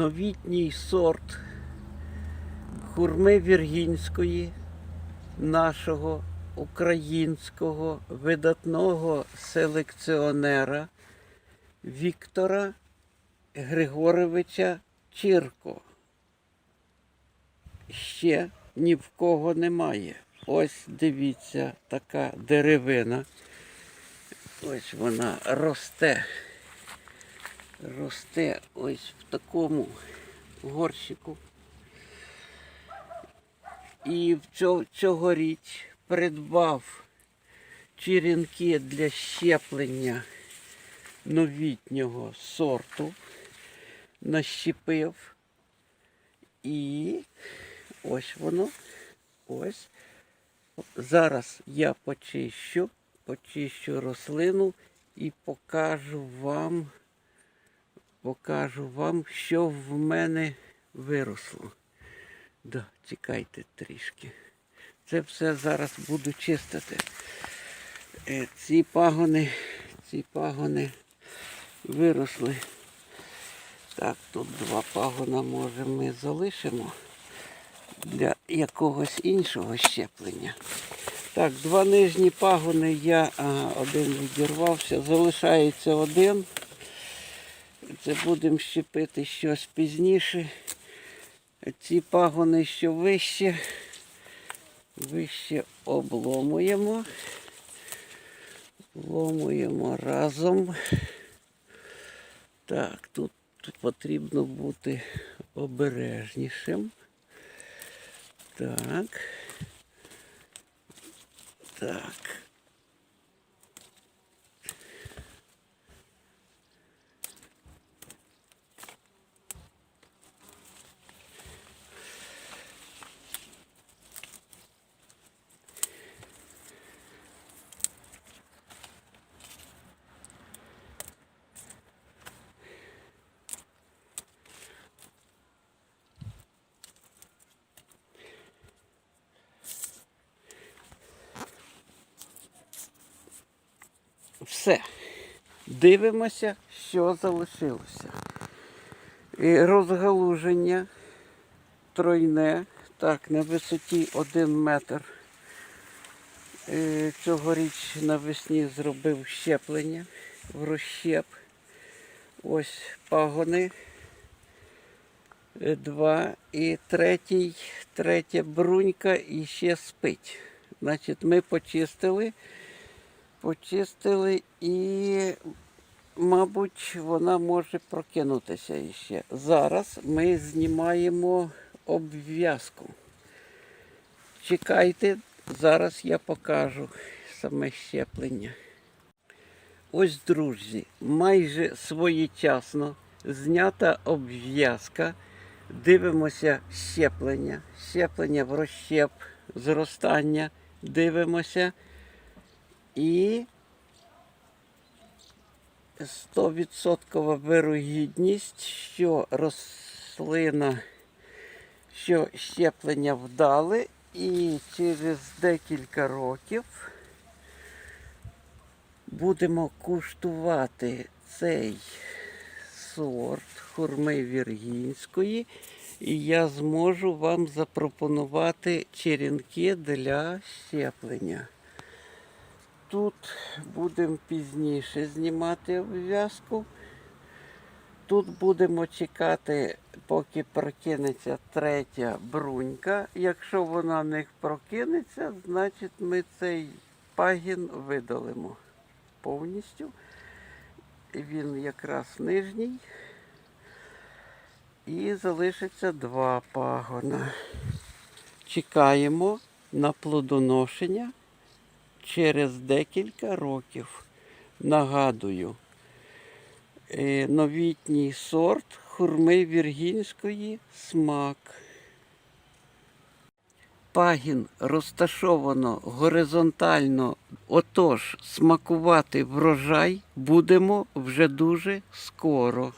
новітній сорт хурми віргінської, нашого українського видатного селекціонера Віктора Григоровича Чірко. Ще ні в кого немає. Ось дивіться, така деревина. Ось вона росте. Росте ось в такому горщику. І цьогоріч придбав черенки для щеплення новітнього сорту, нащепив. І ось воно. Ось. Зараз я почищу, почищу рослину і покажу вам, покажу вам, що в мене виросло. Да, чекайте трішки. Це все зараз буду чистити. Е, Ці пагони, ці пагони виросли. Так, тут два пагона, може, ми залишимо для якогось іншого щеплення. Так, два нижні пагони я, ага, один відірвався, залишається один. Це будемо щепити щось пізніше. Ці пагони, що вище, вище обломуємо. Обломуємо разом. Так, тут потрібно бути обережнішим. Так. Так. Все. Дивимося, що залишилося. І розгалуження тройне, так, на висоті 1 метр. Е, Цьогоріч навесні зробив щеплення в розщеп. Ось пагони. Е, Два. І третій, третя брунька і ще спить. Значить, ми почистили почистили і, мабуть, вона може прокинутися іще. Зараз ми знімаємо обв'язку. Чекайте, зараз я покажу саме щеплення. Ось, друзі, майже своєчасно знята обв'язка. Дивимося щеплення, щеплення в розщеп, зростання. Дивимося. І 100% вирогідність, що рослина, що щеплення вдали, і через декілька років будемо куштувати цей сорт хурми віргінської, і я зможу вам запропонувати черенки для щеплення. Тут будемо пізніше знімати обв'язку. Тут будемо чекати, поки прокинеться третя брунька. Якщо вона не прокинеться, значить ми цей пагін видалимо повністю. Він якраз нижній. І залишиться два пагона. Чекаємо на плодоношення через декілька років. Нагадую, е, новітній сорт хурми віргінської смак. Пагін розташовано горизонтально, отож смакувати врожай будемо вже дуже скоро.